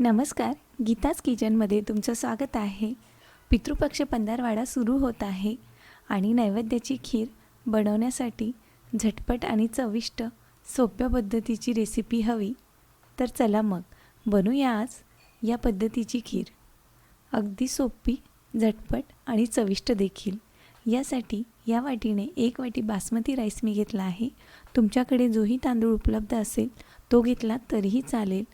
नमस्कार. गीताज किचनमध्ये तुमचं स्वागत आहे. पितृपक्ष पंधरवाडा सुरू होत आहे आणि नैवेद्याची खीर बनवण्यासाठी झटपट आणि चविष्ट सोप्या पद्धतीची रेसिपी हवी. तर चला मग बनूया आज या पद्धतीची खीर. अगदी सोपी झटपट आणि चविष्ट देखील. यासाठी या वाटीने एक वाटी बासमती राईस मी घेतला आहे. तुमच्याकडे जोही तांदूळ उपलब्ध असेल तो घेतला तरीही चालेल.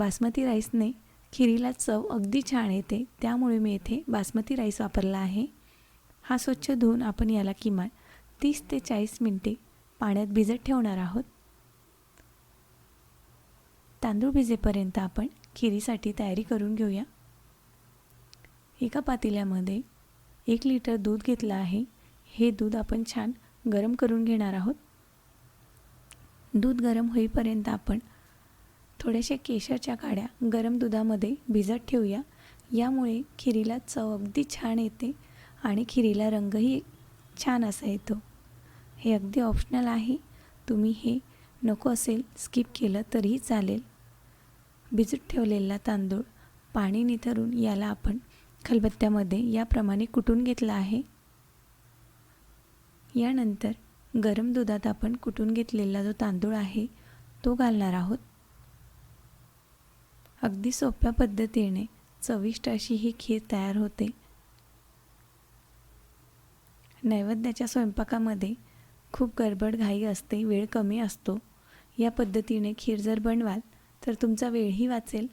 बासमती राईसने खिरीला चव अगदी छान येते त्यामुळे मी येथे बासमती राईस वापरला आहे. हा स्वच्छ धुवून आपण याला किमान तीस ते चाळीस मिनटे पाण्यात भिजत ठेवणार आहोत. तांदूळ भिजेपर्यंत आपण खिरीसाठी तयारी करून घेऊया. एका पातेल्यामध्ये एक लिटर दूध घेतलं आहे. हे दूध आपण छान गरम करून घेणार आहोत. दूध गरम होईपर्यंत आपण थोड्याशा केशरच्या काड्या गरम दुधामध्ये भिजत ठेवूया. यामुळे खिरीला चव अगदी छान येते आणि खिरीला रंगही छान असा येतो. हे अगदी ऑप्शनल आहे. तुम्ही हे नको असेल स्किप केलं तरीही चालेल. भिजत ठेवलेला तांदूळ पाणी निथरून याला आपण खलबत्त्यामध्ये याप्रमाणे कुटून घेतला आहे. यानंतर गरम दुधात आपण कुटून घेतलेला जो तांदूळ आहे तो घालणार आहोत. अगदी सोप्या पद्धतीने चविष्ट अशी ही खीर तयार होते. नैवेद्याच्या स्वयंपाकामध्ये खूप गडबड घाई असते वेळ कमी असतो. या पद्धतीने खीर जर बनवाल तर तुमचा वेळही वाचेल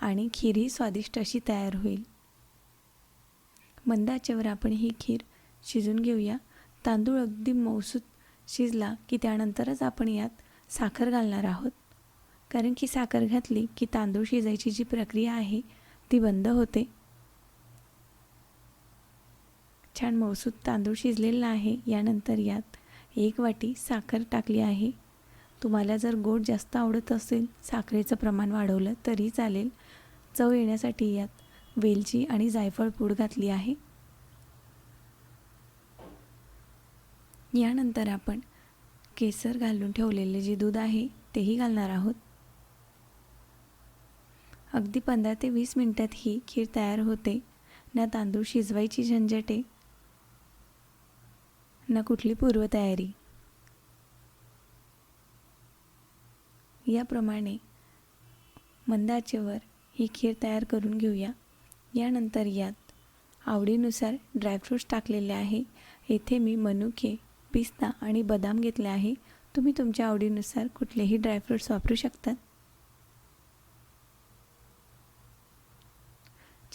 आणि खीरही स्वादिष्ट अशी तयार होईल. मंद आचेवर आपण ही खीर शिजून घेऊया. तांदूळ अगदी मौसूत शिजला की त्यानंतरच आपण यात साखर घालणार आहोत. कारण की साखर घातली की तांदूळ शिजायची जी प्रक्रिया आहे ती बंद होते. छान मौसूद तांदूळ शिजलेला आहे यानंतर यात एक वाटी साखर टाकली आहे. तुम्हाला जर गोड जास्त आवडत असेल साखरेचं प्रमाण वाढवलं तरी चालेल. चव येण्यासाठी यात वेलची आणि जायफळ पूड घातली आहे. यानंतर आपण केसर घालून ठेवलेले जे दूध आहे तेही घालणार आहोत. अगदी पंधरा ते वीस मिनटात ही खीर तयार होते. ना तांदूळ शिजवायची झंझटे ना कुठली पूर्वतयारी. याप्रमाणे मंद आचेवर ही खीर तयार करून घेऊया. यानंतर यात आवडीनुसार ड्रायफ्रूट्स टाकलेले आहे. येथे मी मनुके पिस्ता आणि बदाम घेतले आहे. तुम्ही तुमच्या आवडीनुसार कुठलेही ड्रायफ्रूट्स वापरू शकतात.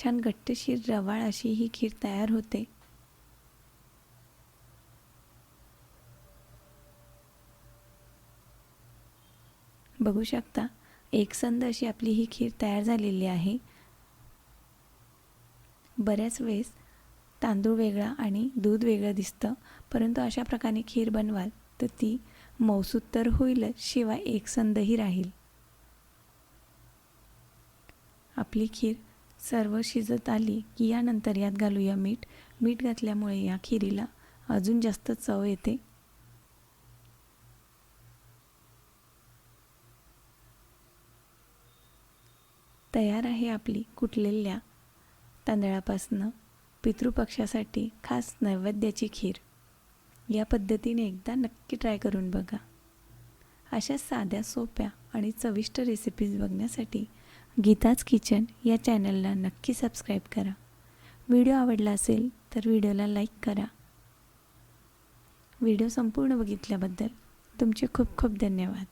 छान घट्टशीर रवाळ अशी ही खीर तयार होते. बघू शकता एकसंद अशी आपली ही खीर तयार झालेली आहे. बऱ्याच वेळेस तांदूळ वेगळा आणि दूध वेगळं दिसतं परंतु अशा प्रकारे खीर बनवाल तर ती मौसूद तर होईलच शिवाय एकसंदही राहील. आपली खीर सर्व शिजत आली की यानंतर यात घालूया मीठ. मीठ घातल्यामुळे या खिरीला अजून जास्त चव येते. तयार आहे आपली कुटलेल्या तांदळापासनं पितृपक्षासाठी खास नैवेद्याची खीर. या पद्धतीने एकदा नक्की ट्राय करून बघा. अशा साध्या सोप्या आणि चविष्ट रेसिपीज बघण्यासाठी गीताज किचन या चॅनलला नक्की सबस्क्राईब करा. व्हिडिओ आवडला असेल तर व्हिडिओला लाईक करा. व्हिडिओ संपूर्ण बघितल्याबद्दल तुमचे खूप खूप धन्यवाद.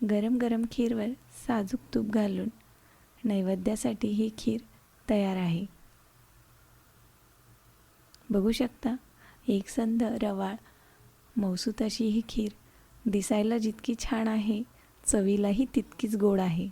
गरम गरम खीरवर साजूक तूप घालून नैवेद्यासाठी ही खीर तयार आहे. बघू शकता एकसंध रवाळ मौसूत अशी ही खीर दिसायला जितकी छान आहे चवीलाही तितकीच गोड आहे.